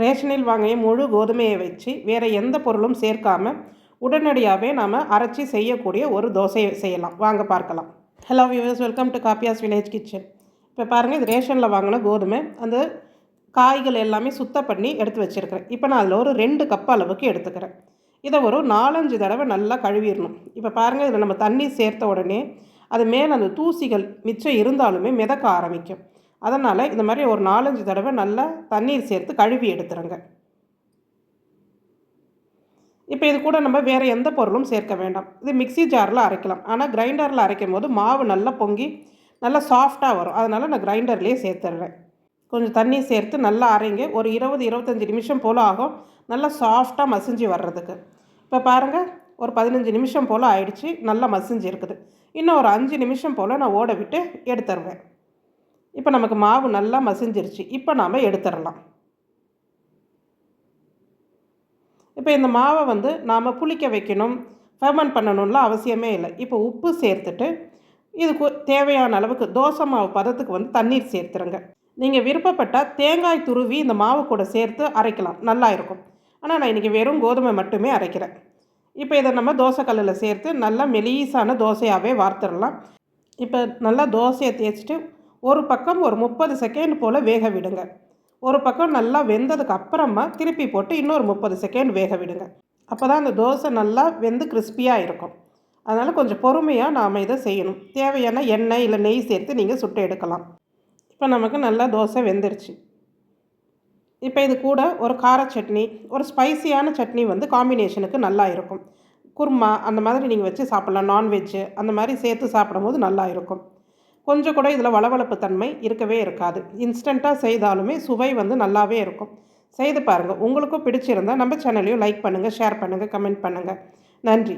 ரேஷனில் வாங்கிய முழு கோதுமையை வச்சு வேறு எந்த பொருளும் சேர்க்காம உடனடியாகவே நாம் அரைச்சி செய்யக்கூடிய ஒரு தோசை செய்யலாம். வாங்க பார்க்கலாம். Hello viewers welcome to Kappiya's village kitchen இப்போ பாருங்கள் இது ரேஷனில் வாங்கின கோதுமை. அந்த காய்கள் எல்லாமே சுத்தம் பண்ணி எடுத்து வச்சுருக்கிறேன். இப்போ நான் அதில் ஒரு ரெண்டு கப் அளவுக்கு எடுத்துக்கிறேன். இதை ஒரு நாலஞ்சு தடவை நல்லா கழுவிடணும். இப்போ பாருங்கள் இதில் நம்ம தண்ணி சேர்த்த உடனே அது மேலே அந்த தூசிகள் மிச்சம் இருந்தாலுமே மிதக்க ஆரம்பிக்கும். அதனால் இந்த மாதிரி ஒரு நாலஞ்சு தடவை நல்லா தண்ணீர் சேர்த்து கழுவி எடுத்துருங்க. இப்போ இது கூட நம்ம வேறு எந்த பொருளும் சேர்க்க வேண்டாம். இது மிக்சி ஜாரில் அரைக்கலாம். ஆனால் கிரைண்டரில் அரைக்கும் போது மாவு நல்லா பொங்கி நல்லா சாஃப்டாக வரும். அதனால் நான் கிரைண்டர்லேயே சேர்த்துடுறேன் கொஞ்சம் தண்ணி சேர்த்து நல்லா அரைங்க. ஒரு இருபது இருபத்தஞ்சி நிமிஷம் போல் ஆகும். நல்லா சாஃப்டாக மசிஞ்சு வர்றதுக்கு. இப்போ பாருங்கள் ஒரு பதினஞ்சு நிமிஷம் போல் ஆயிடுச்சு. நல்லா மசிஞ்சு இருக்குது. இன்னும் ஒரு அஞ்சு நிமிஷம் போல் நான் ஓட விட்டு எடுத்துருவேன். இப்போ நமக்கு மாவு நல்லா மசிஞ்சிருச்சு. இப்போ நாம் எடுத்துடலாம். இப்போ இந்த மாவை வந்து நாம் புளிக்க வைக்கணும். ஃபெர்மெண்ட் பண்ணணும்லாம் அவசியமே இல்லை. இப்போ உப்பு சேர்த்துட்டு இதுக்கு தேவையான அளவுக்கு தோசை மாவு பதத்துக்கு வந்து தண்ணீர் சேர்த்துருங்க. நீங்கள் விருப்பப்பட்டால் தேங்காய் துருவி இந்த மாவு கூட சேர்த்து அரைக்கலாம். நல்லா இருக்கும். ஆனால் நான் இன்றைக்கி வெறும் கோதுமை மட்டுமே அரைக்கிறேன். இப்போ இதை நம்ம தோசைக்கல்லில் சேர்த்து நல்லா மெலீஸான தோசையாகவே வார்த்துடலாம் இப்போ நல்லா தோசையை தேய்ச்சிட்டு ஒரு பக்கம் ஒரு முப்பது செகண்ட் போல் வேக விடுங்க. ஒரு பக்கம் நல்லா வெந்ததுக்கு அப்புறமா திருப்பி போட்டு இன்னொரு முப்பது செகண்ட் வேக விடுங்க. அப்போ தான் அந்த தோசை நல்லா வெந்து கிறிஸ்பியாக இருக்கும். அதனால் கொஞ்சம் பொறுமையாக நாம் இதை செய்யணும். தேவையான எண்ணெய் இல்லை நெய் சேர்த்து நீங்கள் சுட்டு எடுக்கலாம். இப்போ நமக்கு நல்லா தோசை வெந்துருச்சு. இப்போ இது கூட ஒரு கார சட்னி ஒரு ஸ்பைசியான சட்னி வந்து காம்பினேஷனுக்கு நல்லா இருக்கும். குருமா அந்த மாதிரி நீங்கள் வச்சு சாப்பிட்லாம். நான்வெஜ்ஜு அந்த மாதிரி சேர்த்து சாப்பிடும்போது நல்லா இருக்கும். கொஞ்சம் கூட இதில் வளவளப்பு தன்மை இருக்கவே இருக்காது. இன்ஸ்டண்ட்டாக செய்தாலுமே சுவை வந்து நல்லாவே இருக்கும். செய்து பாருங்கள் உங்களுக்கும் பிடிச்சிருந்தால் நம்ம சேனலையும் லைக் பண்ணுங்கள் ஷேர் பண்ணுங்கள் கமெண்ட் பண்ணுங்கள் நன்றி.